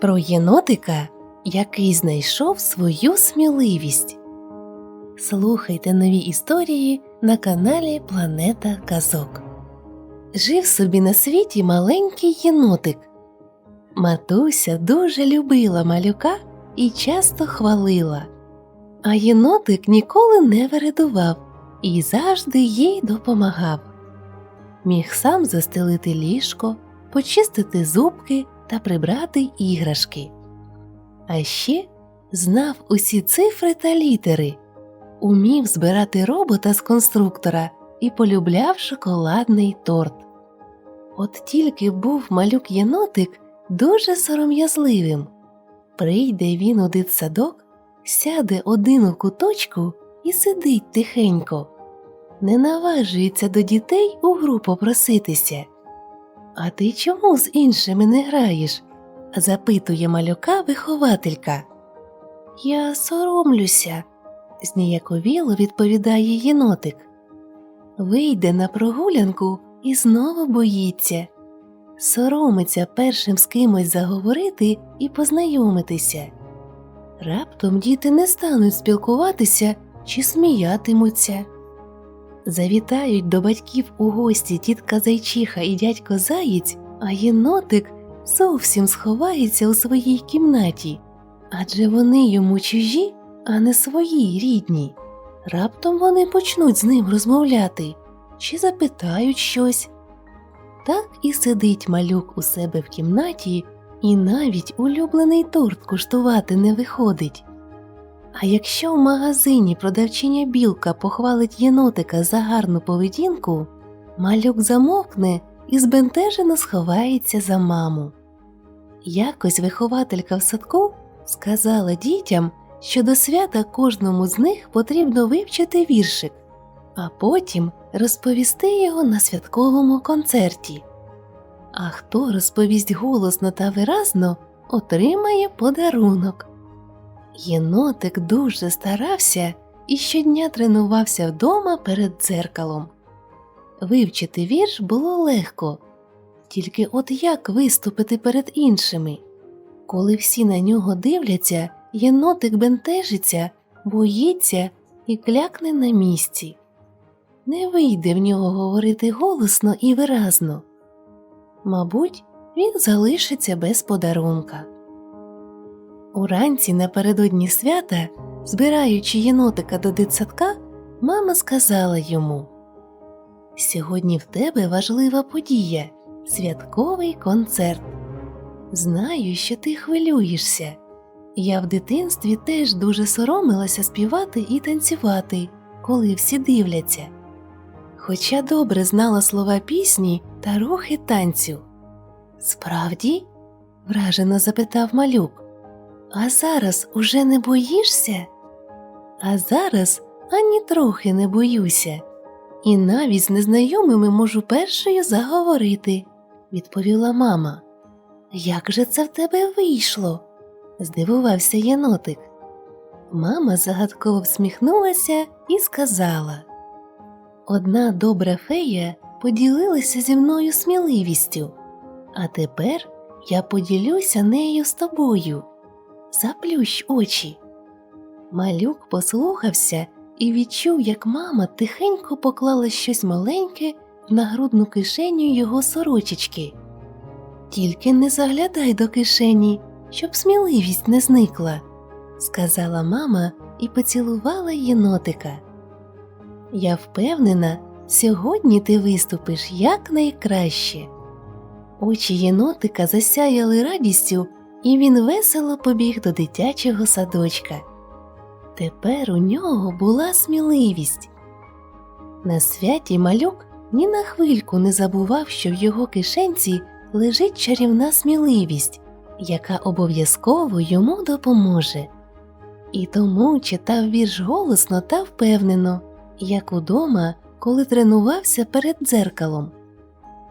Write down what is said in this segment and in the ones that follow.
Про єнотика, який знайшов свою сміливість. Слухайте нові історії на каналі Планета Казок. Жив собі на світі маленький єнотик. Матуся дуже любила малюка і часто хвалила. А єнотик ніколи не вередував і завжди їй допомагав. Міг сам застелити ліжко, почистити зубки та прибрати іграшки. А ще знав усі цифри та літери, умів збирати робота з конструктора і полюбляв шоколадний торт. От тільки був малюк єнотик дуже сором'язливим. Прийде він у дитсадок, сяде один у куточку і сидить тихенько, не наважується до дітей у гру попроситися. А ти чому з іншими не граєш? запитує малюка вихователька. Я соромлюся, зніяковіло відповідає єнотик. Вийде на прогулянку і знову боїться. Соромиться першим з кимось заговорити і познайомитися. Раптом діти не стануть спілкуватися чи сміятимуться. Завітають до батьків у гості тітка Зайчиха і дядько Заєць, а єнотик зовсім сховається у своїй кімнаті, адже вони йому чужі, а не свої рідні. Раптом вони почнуть з ним розмовляти чи запитають щось. Так і сидить малюк у себе в кімнаті, і навіть улюблений торт куштувати не виходить. А якщо в магазині продавчиня білка похвалить єнотика за гарну поведінку, малюк замовкне і збентежено сховається за маму. Якось вихователька в садку сказала дітям, що до свята кожному з них потрібно вивчити віршик, а потім розповісти його на святковому концерті. А хто розповість голосно та виразно, отримає подарунок. Єнотик дуже старався і щодня тренувався вдома перед дзеркалом. Вивчити вірш було легко, тільки от як виступити перед іншими. Коли всі на нього дивляться, єнотик бентежиться, боїться і клякне на місці. Не вийде в нього говорити голосно і виразно. Мабуть, він залишиться без подарунка. Уранці напередодні свята, збираючи єнотика до дитсадка, мама сказала йому Сьогодні в тебе важлива подія святковий концерт. Знаю, що ти хвилюєшся. Я в дитинстві теж дуже соромилася співати і танцювати, коли всі дивляться. Хоча добре знала слова пісні та рухи танцю. Справді? вражено запитав малюк. А зараз уже не боїшся? А зараз ані трохи не боюся, і навіть з незнайомими можу першою заговорити, відповіла мама. Як же це в тебе вийшло? здивувався єнотик. Мама загадково всміхнулася і сказала Одна добра фея поділилася зі мною сміливістю, а тепер я поділюся нею з тобою. Заплющ очі. Малюк послухався і відчув, як мама тихенько поклала щось маленьке на грудну кишеню його сорочечки. Тільки не заглядай до кишені, щоб сміливість не зникла, сказала мама і поцілувала єнотика. Я впевнена, сьогодні ти виступиш якнайкраще. Очі єнотика засяяли радістю, і він весело побіг до дитячого садочка. Тепер у нього була сміливість. На святі малюк ні на хвильку не забував, що в його кишенці лежить чарівна сміливість, яка обов'язково йому допоможе. І тому читав вірш голосно та впевнено, як удома, коли тренувався перед дзеркалом.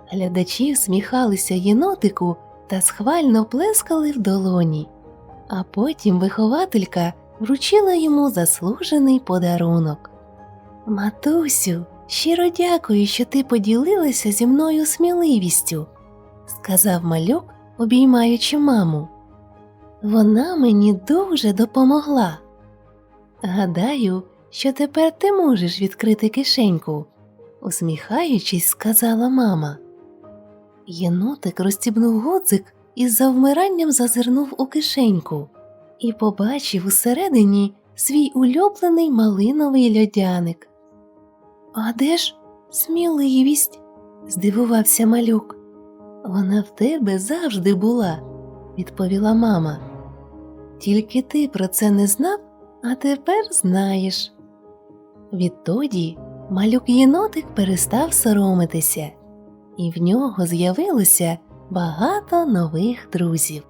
Глядачі всміхалися єнотику та схвально плескали в долоні, а потім вихователька вручила йому заслужений подарунок. Матусю, щиро дякую, що ти поділилася зі мною сміливістю, сказав малюк, обіймаючи маму. Вона мені дуже допомогла. Гадаю, що тепер ти можеш відкрити кишеньку, усміхаючись, сказала мама. Єнотик розстібнув годзик і з завмиранням зазирнув у кишеньку і побачив усередині свій улюблений малиновий льодяник. А де ж сміливість? здивувався малюк. Вона в тебе завжди була, відповіла мама. Тільки ти про це не знав, а тепер знаєш. Відтоді малюк єнотик перестав соромитися, і в нього з'явилося багато нових друзів.